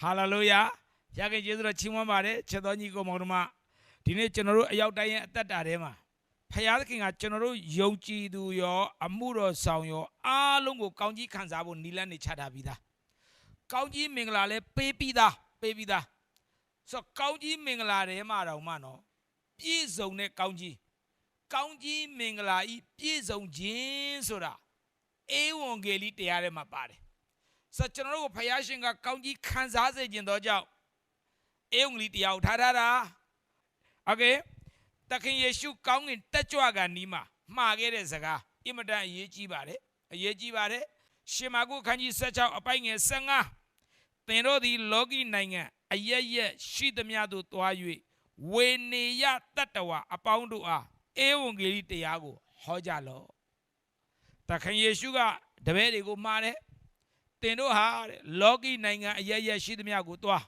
ဟာလေလုယာရခင်ကျေးဇူးတော်ချီးမွမ်းပါတယ်ချက်တော်ညီကိုမောင်တို့မဒီနေ့ကျွန်တော်တို့အရောက်တိုင်းရဲ့အသက်တာထဲမှာဖခင်သခင်ကကျွန်တော်တို့ယုံကြည်သူရောအမှုတော်ဆောင်ရောအားလုံးကိုကောင်းကြီးခံစားဖို့နီလန်းနေချထားပြီးသားကောင်းကြီးမင်္ဂလာလည်းပေးပြီးသားပေးပြီးသားဆိုတော့ကောင်းကြီးမင်္ဂလာထဲမှာတော့မှနော်ပြည့်စုံတဲ့ကောင်းကြီးကောင်းကြီးမင်္ဂလာဤပြည့်စုံခြင်းဆိုတာအေဝံဂေလိတရားထဲမှာပါတယ် ဆိုတော့ကျွန်တော်တို့ကိုဖယားရှင်ကကောင်းကြီးခံစားစေခြင်းတော့ကြောင့်အေုံဂလီတရားကိုထားထားတာโอเคတခင်ယေရှုကောင်းကင်တက်ကြွကနီးမှာမှားခဲ့တဲ့စကားအင်မတန်အရေးကြီးပါတယ်အရေးကြီးပါတယ်ရှင်မာကုခန်းကြီး16အပိုင်ငယ်15သင်တို့သည်လောကီနိုင်ငံအရရက်ရှိသမျှသို့တွား၍ဝေနေယတတ္တဝအပေါင်းတို့အားအေဝံဂေလိတရားကိုဟောကြလော့တခင်ယေရှုကတပည့်တွေကိုမှားတယ် တင်တို့ဟာတဲ့လောကီနိုင်ငံအရရက်ရှိသမျှကိုသွား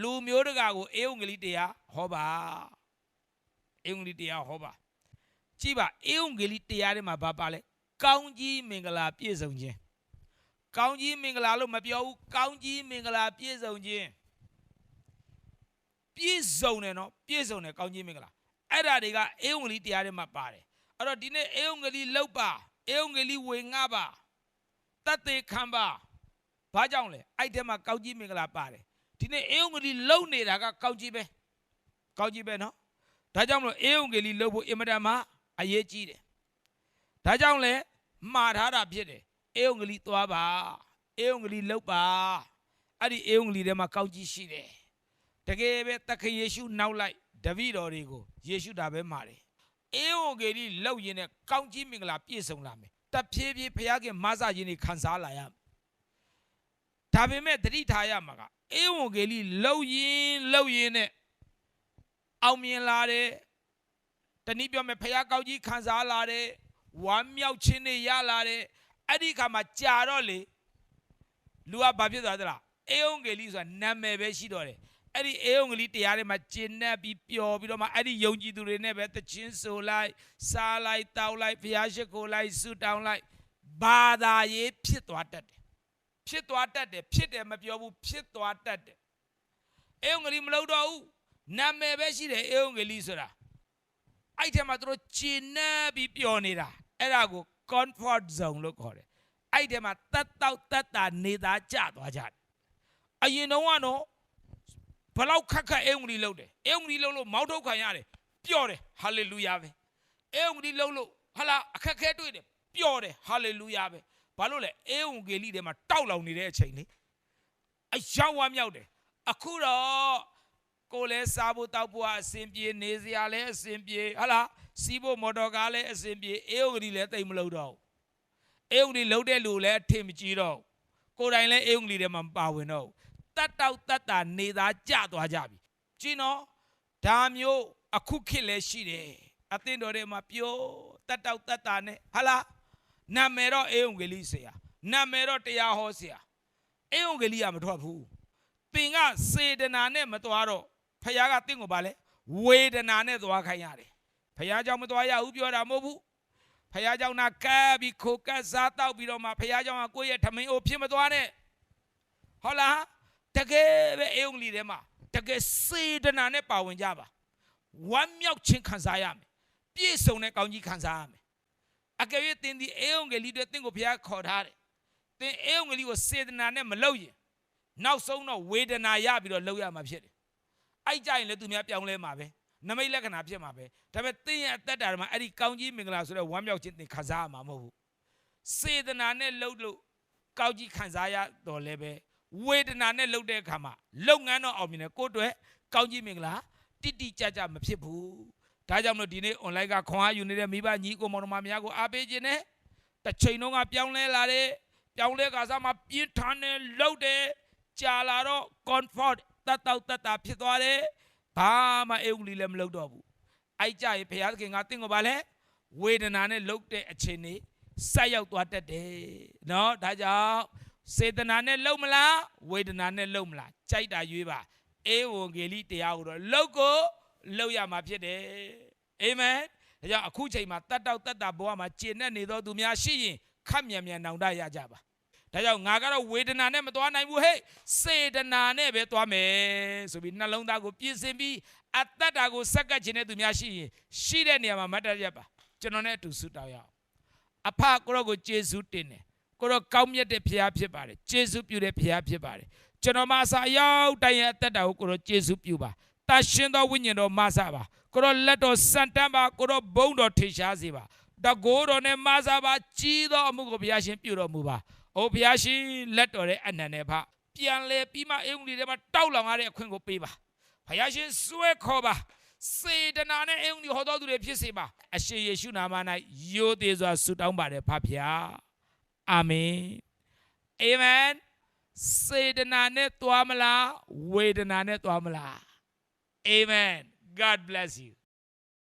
လူမျိုးတကာကိုအေုံဂလိတရားဟောပါအေုံဂလိတရားဟောပါကြည့်ပါအေုံဂလိတရားထဲမှာဘာပါလဲကောင်းကြီးမင်္ဂလာပြည့်စုံခြင်းကောင်းကြီးမင်္ဂလာလို့မပြောဘူးကောင်းကြီးမင်္ဂလာပြည့်စုံခြင်းပြည့်စုံတယ်နော်ပြည့်စုံတယ်ကောင်းကြီးမင်္ဂလာအဲ့ဒါတွေကအေုံဂလိတရားထဲမှာပါတယ်အဲ့တော့ဒီနေ့အေုံဂလိလောက်ပါအေုံဂလိဝေငှပါ တတ်သေးခံပါဘာကြောင့်လဲအဲ့ထဲမှာကောက်ကြီးမင်္ဂလာပါတယ်ဒီနေ့အေုံဂလီလုံနေတာကကောက်ကြီးပဲကောက်ကြီးပဲနော်ဒါကြောင့်မလို့အေုံဂလီလုံဖို့အင်မတန်မှအရေးကြီးတယ်ဒါကြောင့်လဲမှားထားတာဖြစ်တယ်အေုံဂလီသွားပါအေုံဂလီလုံပါအဲ့ဒီအေုံဂလီထဲမှာကောက်ကြီးရှိတယ်တကယ်ပဲတခင်ယေရှုနောက်လိုက်တပည့်တော်တွေကိုယေရှုတာပဲမှာတယ်အေုံဂလီလုံရင်နဲ့ကောက်ကြီးမင်္ဂလာပြည့်စုံလာမယ် တဖြည်းဖြည်းဘုရားခင်မဆခြင်းတွေခံစားလာရမယ်ဒါပေမဲ့တတိထားရမှာကအေဝံဂေလိလှုပ်ရင်လှုပ်ရင်နဲ့အောင်မြင်လာတယ်တနည်းပြောမယ်ဘုရားကောင်းကြီးခံစားလာတယ်ဝမ်းမြောက်ခြင်းတွေရလာတယ်အဲ့ဒီခါမှာကြာတော့လေလူကဘာဖြစ်သွားသလားအေဝံဂေလိဆိုတာနာမည်ပဲရှိတော့တယ် အဲ့ဒီအေဝံဂေလိတရားတွေမှာကျင့်내ပြီးပျော်ပြီးတော့မှအဲ့ဒီယုံကြည်သူတွေနဲ့ပဲတခြင်းဆိုလိုက်စားလိုက်တောက်လိုက်ဘုရားရှိခိုးလိုက်ဆုတောင်းလိုက်ဘာသာရေးဖြစ်သွားတတ်တယ်ဖြစ်သွားတတ်တယ်ဖြစ်တယ်မပြောဘူးဖြစ်သွားတတ်တယ်အေဝံဂေလိမလုပ်တော့ဘူးနာမည်ပဲရှိတယ်အေဝံဂေလိဆိုတာအဲ့ထဲမှာသူတို့ကျင့်내ပြီးပျော်နေတာအဲ့ဒါကို comfort zone လို့ခေါ်တယ်အဲ့ထဲမှာတတ်တောက်တတ်တာနေသားကြသွားကြတယ်အရင်တော့ကတော့ ဘလောက်ခက်ခက်အင်္ဂလိပ်လုပ်တယ်အင်္ဂလိပ်လုပ်လို့မောက်ထုတ်ခံရတယ်ပျော့တယ်ဟာလေလုယာပဲအင်္ဂလိပ်လုပ်လို့ဟာလာအခက်ခဲတွေ့တယ်ပျော့တယ်ဟာလေလုယာပဲဘာလို့လဲအင်္ဂလိပ်ထဲမှာတောက်လောင်နေတဲ့အချိန်လေအရောက်ဝမ်းမြောက်တယ်အခုတော့ကိုယ်လဲစားဖို့တောက်ဖို့အဆင်ပြေနေစရာလဲအဆင်ပြေဟာလာစီးဖို့မော်တော်ကားလဲအဆင်ပြေအင်္ဂလိပ်လဲတိတ်မလုပ်တော့ဘူးအင်္ဂလိပ်လုပ်တဲ့လူလဲအထင်မကြီးတော့ဘူးကိုယ်တိုင်လဲအင်္ဂလိပ်ထဲမှာမပါဝင်တော့ဘူး တတ်တောက်တတ်တာနေသားကြသွားကြပြီကျင်းတော့ဒါမျိုးအခုခေတ်လည်းရှိတယ်အသင်းတော်ထဲမှာပြောတတ်တောက်တတ်တာနဲ့ဟာလားနာမည်တော့အေုံဂေလိဆရာနာမည်တော့တရားဟောဆရာအေုံဂေလိကမထွက်ဘူးသင်ကစေတနာနဲ့မသွားတော့ဖခင်ကသင်ကိုပါလဲဝေဒနာနဲ့သွားခိုင်းရတယ်ဖခင်ကြောင့်မသွားရဘူးပြောတာမဟုတ်ဘူးဖခင်ကြောင့်နာကပ်ပြီးခိုကပ်စားတောက်ပြီးတော့မှဖခင်ကြောင့်ကကိုယ့်ရဲ့ထမင်းအိုးဖြစ်မသွားနဲ့ဟုတ်လား တကယ်ပဲအေုံလီထဲမှာတကယ်စေတနာနဲ့ပါဝင်ကြပါဝမ်းမြောက်ခြင်းခံစားရမယ်ပြည့်စုံတဲ့ကောင်းကြီးခံစားရမယ်အကယ်၍သင်ဒီအေုံငယ်လီတွေသင်ကိုဘုရားခေါ်ထားတယ်သင်အေုံငယ်လီကိုစေတနာနဲ့မလုပ်ရင်နောက်ဆုံးတော့ဝေဒနာရပြီးတော့လုပ်ရမှာဖြစ်တယ်အဲ့ကြရင်လည်းသူများပြောင်းလဲမှာပဲနမိတ်လက္ခဏာဖြစ်မှာပဲဒါပေမဲ့သင်ရဲ့အသက်တာမှာအဲ့ဒီကောင်းကြီးမင်္ဂလာဆိုတဲ့ဝမ်းမြောက်ခြင်းသင်ခံစားရမှာမဟုတ်ဘူးစေတနာနဲ့လုပ်လို့ကောင်းကြီးခံစားရတော့လည်းပဲ ဝေဒနာနဲ့လှုပ်တဲ့အခါမှာလုပ်ငန်းတော့အောင်မြင်တယ်ကိုယ့်အတွက်ကောင်းကြီးမင်္ဂလာတိတိကျကျမဖြစ်ဘူးဒါကြောင့်မလို့ဒီနေ့ online ကခွန်အားယူနေတဲ့မိဘညီကိုမောင်နှမများကိုအားပေးခြင်းနဲ့တစ်ချိန်လုံးကပြောင်းလဲလာတဲ့ပြောင်းလဲကစားမှာပြင်းထန်တဲ့လှုပ်တဲ့ကြာလာတော့ comfort တတ်တောက်တတ်တာဖြစ်သွားတယ်ဘာမှအုပ်လီလည်းမလုပ်တော့ဘူးအဲ့ကြရင်ဘုရားသခင်ကတင့်ကိုပါလဲဝေဒနာနဲ့လှုပ်တဲ့အချိန်นี้ဆက်ရောက်သွားတတ်တယ်เนาะဒါကြောင့် စေတနာနဲ့လုံမလားဝေဒနာနဲ့လုံမလားကြိုက်တာရွေးပါအေဝံဂေလိတရားကိုတော့လုံကိုလုံရမှာဖြစ်တယ်အာမင်ဒါကြောင့်အခုချိန်မှာတတ်တောက်တတ်တာဘဝမှာကျင့်နေနေသောသူများရှိရင်ခက်မြန်မြန်နောင်တရကြပါဒါကြောင့်ငါကတော့ဝေဒနာနဲ့မသွားနိုင်ဘူးဟဲ့စေတနာနဲ့ပဲသွားမယ်ဆိုပြီးနှလုံးသားကိုပြင်ဆင်ပြီးအတ္တတာကိုစက္ကပ်ခြင်းတဲ့သူများရှိရင်ရှိတဲ့နေရာမှာမတ်တရပါကျွန်တော်နဲ့အတူဆုတောင်းရအောင်အဖကိုရောကိုကျေးဇူးတင်တယ် ကိုရောကောင်းမြတ်တဲ့ဖခင်ဖြစ်ပါတယ်ကျေးဇူးပြုတဲ့ဖခင်ဖြစ်ပါတယ်ကျွန်တော်မအစာရောက်တိုင်းရဲ့အတ္တတာကိုကိုရောကျေးဇူးပြုပါတန်ရှင်သောဝိညာဉ်တော်မဆပါကိုရောလက်တော်စံတန်းပါကိုရောဘုံတော်ထေရှားစေပါတကိုးတော်နဲ့မဆပါကြီးသောအမှုကိုဘုရားရှင်ပြုတော်မူပါ။အိုဘုရားရှင်လက်တော်ရဲ့အနံနဲ့ဖပြန်လဲပြီးမှအင်္ဂလိပ်ထဲမှာတောက်လောင်ရတဲ့အခွင့်ကိုပေးပါ။ဘုရားရှင်စွဲခေါ်ပါစေတနာနဲ့အင်္ဂလိပ်ဟောတော်သူတွေဖြစ်စေပါ။အရှင်ယေရှုနာမ၌ယိုသေးစွာဆုတောင်းပါတယ်ဖဖျား။ Amen. Amen. Sedanane tuamala, wedanane tuamala. Amen. God bless you.